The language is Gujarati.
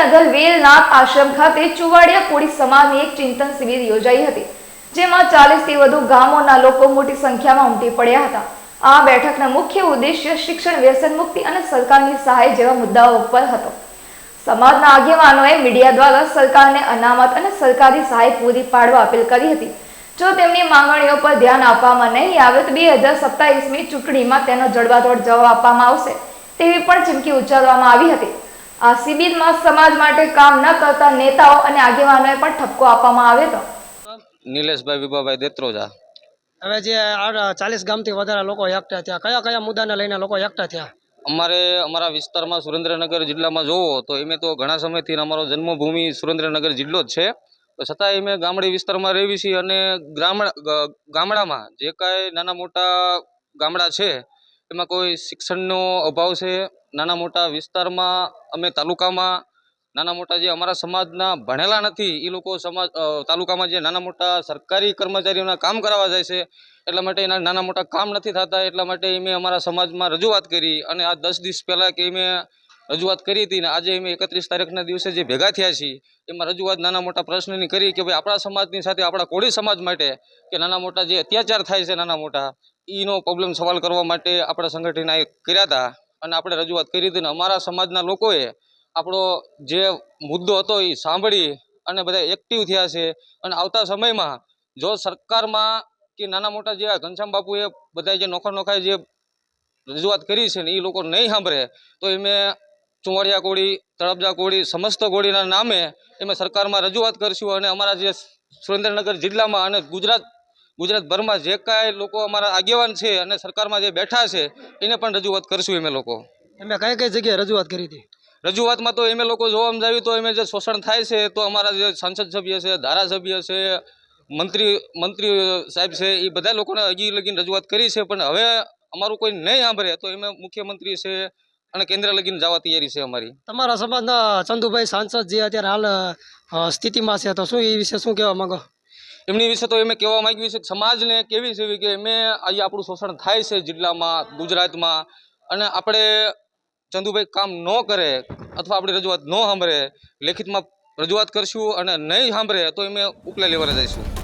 સુરેન્દ્રનગર વેલનાથ આશ્રમ ખાતે ચુવાડિયા કોળી સમાજની એક ચિંતન શિબિર યોજાઈ હતી, જેમાં ચાલીસથી વધુ ગામોના લોકો મોટી સંખ્યામાં ઉમટી પડ્યા હતા. આ બેઠકના મુખ્ય ઉદ્દેશ્ય શિક્ષણ વ્યસન મુક્તિ અને સરકારની સહાય જેવા મુદ્દાઓ ઉપર હતો. સમાજના આગેવાનોએ મીડિયા દ્વારા સરકારને અનામત અને સરકારી સહાય પૂરી પાડવા અપીલ કરી હતી. જો તેમની માંગણીઓ પર ધ્યાન આપવામાં નહીં આવે તો બે હજાર સત્તાવીસમી ચૂંટણીમાં તેનો જડબાતોડ જવાબ આપવામાં આવશે, તેવી પણ ચીમકી ઉચ્ચારવામાં આવી હતી. આ શિબિરમાં સમાજ માટે કામ ન કરતા નેતાઓ અને આગેવાનોએ પણ ઠપકો આપવામાં આવ્યો હતો. નિલેશભાઈ વિભાભાઈ દેત્રોજા. હવે જે આ ચાલીસ ગામથી વધારે લોકો એકઠા થયા કયા કયા મુદ્દાને લઈને લોકો એકઠા થયા? અમારે અમારા વિસ્તારમાં સુરેન્દ્રનગર જિલ્લામાં જોવો તો એમે તો ઘણા સમયથી અમારો જન્મભૂમિ સુરેન્દ્રનગર જિલ્લો જ છે. તો છતાંય અમે ગામડી વિસ્તારમાં રહેવી છીએ અને ગામડામાં જે કાંઈ નાના મોટા ગામડા છે એમાં કોઈ શિક્ષણનો અભાવ છે નાના મોટા વિસ્તારમાં અમે તાલુકામાં નાના મોટા જે અમારા સમાજના ભણેલા નથી એ લોકો સમાજ તાલુકામાં જે નાના મોટા સરકારી કર્મચારીઓના કામ કરાવવા જાય છે, એટલા માટે એના નાના મોટા કામ નથી થતા, એટલા માટે મેં અમારા સમાજમાં રજૂઆત કરી અને આ દસ દિવસ પહેલાં કે મેં રજૂઆત કરી હતી ને આજે અમે એકત્રીસ તારીખના દિવસે જે ભેગા થયા છીએ, એમાં રજૂઆત નાના મોટા પ્રશ્નની કરી કે ભાઈ આપણા સમાજની સાથે, આપણા કોળી સમાજ માટે કે નાના મોટા જે અત્યાચાર થાય છે નાના મોટા એનો પ્રોબ્લેમ સવાલ કરવા માટે આપણા સંગઠન કર્યા હતા. અને આપણે રજૂઆત કરી હતી ને અમારા સમાજના લોકોએ આપણો જે મુદ્દો હતો એ સાંભળી અને બધા એક્ટિવ થયા છે. અને આવતા સમયમાં જો સરકારમાં કે નાના મોટા જે ઘનશ્યામ બાપુએ બધા જે નોખા નોખા જે રજૂઆત કરી છે ને એ લોકો નહીં સાંભળે, તો એમે ચુંવાડિયા કોળી, તળપજા કોળી, સમસ્ત કોળીના નામે એમે સરકારમાં રજૂઆત કરશું અને અમારા જે સુરેન્દ્રનગર જિલ્લામાં અને ગુજરાત ગુજરાતભરમાં જે કાંઈ લોકો અમારા આગેવાન છે અને સરકારમાં જે બેઠા છે એને પણ રજૂઆત કરશું અમે લોકો. એમે કઈ કઈ જગ્યાએ રજૂઆત કરી હતી? રજૂઆતમાં તો એમે લોકો જોવા જાવી તો એમે જે શોષણ થાય છે તો અમારા જે સાંસદ સભ્ય છે ધારાસભ્ય છે મંત્રી મંત્રી સાહેબ છે એ બધા લોકોને હજી લગીને રજૂઆત કરી છે પણ હવે અમારું કોઈ નહીં સાંભળે તો એમાં મુખ્યમંત્રી છે અને કેન્દ્ર લગીને જવા તૈયારી છે અમારી. તમારા સમાજના ચંદુભાઈ સાંસદ જે અત્યારે હાલ સ્થિતિમાં છે તો શું એ વિશે શું કહેવા માંગો? એમની વિશે તો એમ કહેવા માંગ્યું છે કે સમાજને કેવી છે કે એમે અહીંયા આપણું શોષણ થાય છે જિલ્લામાં, ગુજરાતમાં અને આપણે ચંદુભાઈ કામ ન કરે અથવા આપણી રજૂઆત ન સાંભળે, લેખિતમાં રજૂઆત કરશું અને નહીં સાંભળે તો એમે ઉપલે લેવા જઈશું.